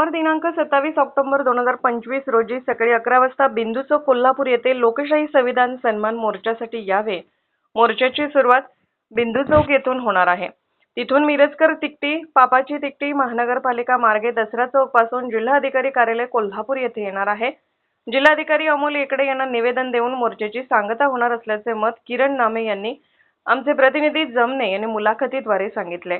सोमवार दिनांक सत्तावीस ऑक्टोबर दोन हजार पंचवीस रोजी सकाळी अकरा वाजता बिंदू चौक कोल्हापूर येथे लोकशाही संविधान सन्मान मोर्चासाठी यावे. मोर्चाची सुरुवात बिंदू चौक येथून होणार आहे. तिथून मिरजकर तिकटी पापाची तिकटी महानगरपालिका मार्गे दसरा चौकपासून जिल्हाधिकारी कार्यालय कोल्हापूर येथे येणार आहे. जिल्हाधिकारी अमोल एकडे यांना निवेदन देऊन मोर्चाची सांगता होणार असल्याचे मत किरण नामे यांनी आमचे प्रतिनिधी जमने यांनी मुलाखतीद्वारे सांगितले.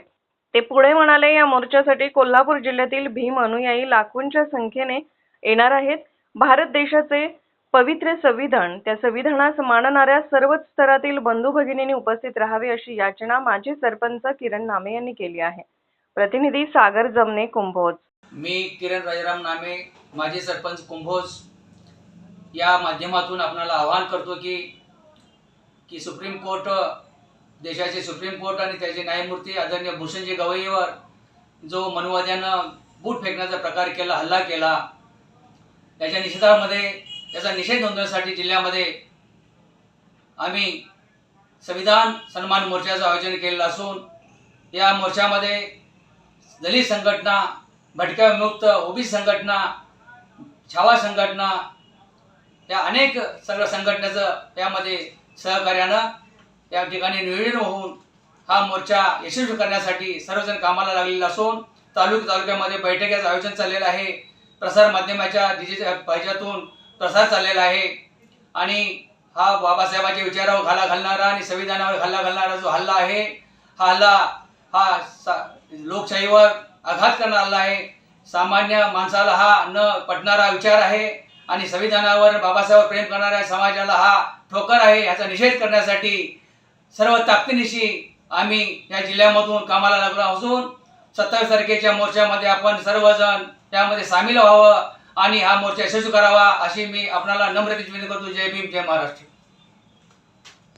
ते पुढे म्हणाले या मोर्चासाठी कोल्हापूर जिल्ह्यातील भीम अनुयायी लाखोंच्या संख्येने येणार आहेत. भारत देशाचे पवित्र संविधान त्या संविधानास मानणाऱ्या सर्वच स्तरातील बंधू भगिनींनी उपस्थित राहावे अशी याचना माजी सरपंच किरण नामे यांनी केली आहे. प्रतिनिधी सागर जमने कुंभोज. मी किरण राजाराम नामे माजी सरपंच कुंभोज. या माध्यमातून आपणाला आवाहन करतो की की सुप्रीम कोर्ट देशाचे सुप्रीम कोर्ट आणि त्याचे न्यायमूर्ती आदरणीय भूषणजी गवईवर जो मनुवाद्यानं बूट फेकण्याचा प्रकार केला हल्ला केला त्याच्या निषेधामध्ये त्याचा निषेध नोंदवण्यासाठी जिल्ह्यामध्ये आम्ही संविधान सन्मान मोर्चाचं आयोजन केलेलं असून या मोर्चामध्ये दलित संघटना भटक्या विमुक्त ओबी संघटना छावा संघटना या अनेक सगळ्या संघटनेचं यामध्ये सहकार्यानं या ठिकाणी नियोजन होऊन हा मोर्चा यशस्वी करण्यासाठी सर्वजण कामाला लागलेला असून तालुक तालुक्यामध्ये बैठकीचं आयोजन चाललेलं आहे. प्रसार माध्यमाच्या डिजिटल पाहिजेतून प्रसार चाललेला आहे. आणि हा बाबासाहेबांच्या विचारावर घाला घालणारा आणि संविधानावर घाला घालणारा जो हल्ला आहे हा हल्ला हा सा लोकशाहीवर आघात करणारा आहे. सामान्य माणसाला हा न पटणारा विचार आहे आणि संविधानावर बाबासाहेब प्रेम करणाऱ्या समाजाला हा ठोकर आहे याचा निषेध करण्यासाठी सर्व ताकदीनिशी आम्ही या जिल्ह्यामधून कामाला लागलो असून सत्तावीस तारखेच्या मोर्चामध्ये आपण सर्वजण त्यामध्ये सामील व्हावं आणि हा मोर्चा यशस्वी करावा अशी मी आपणाला नम्रतेची विनंती करतो. जय भीम जय महाराष्ट्र.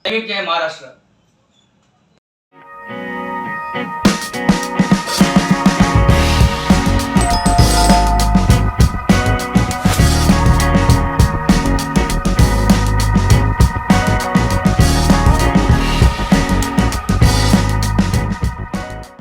जय भीम जय महाराष्ट्र.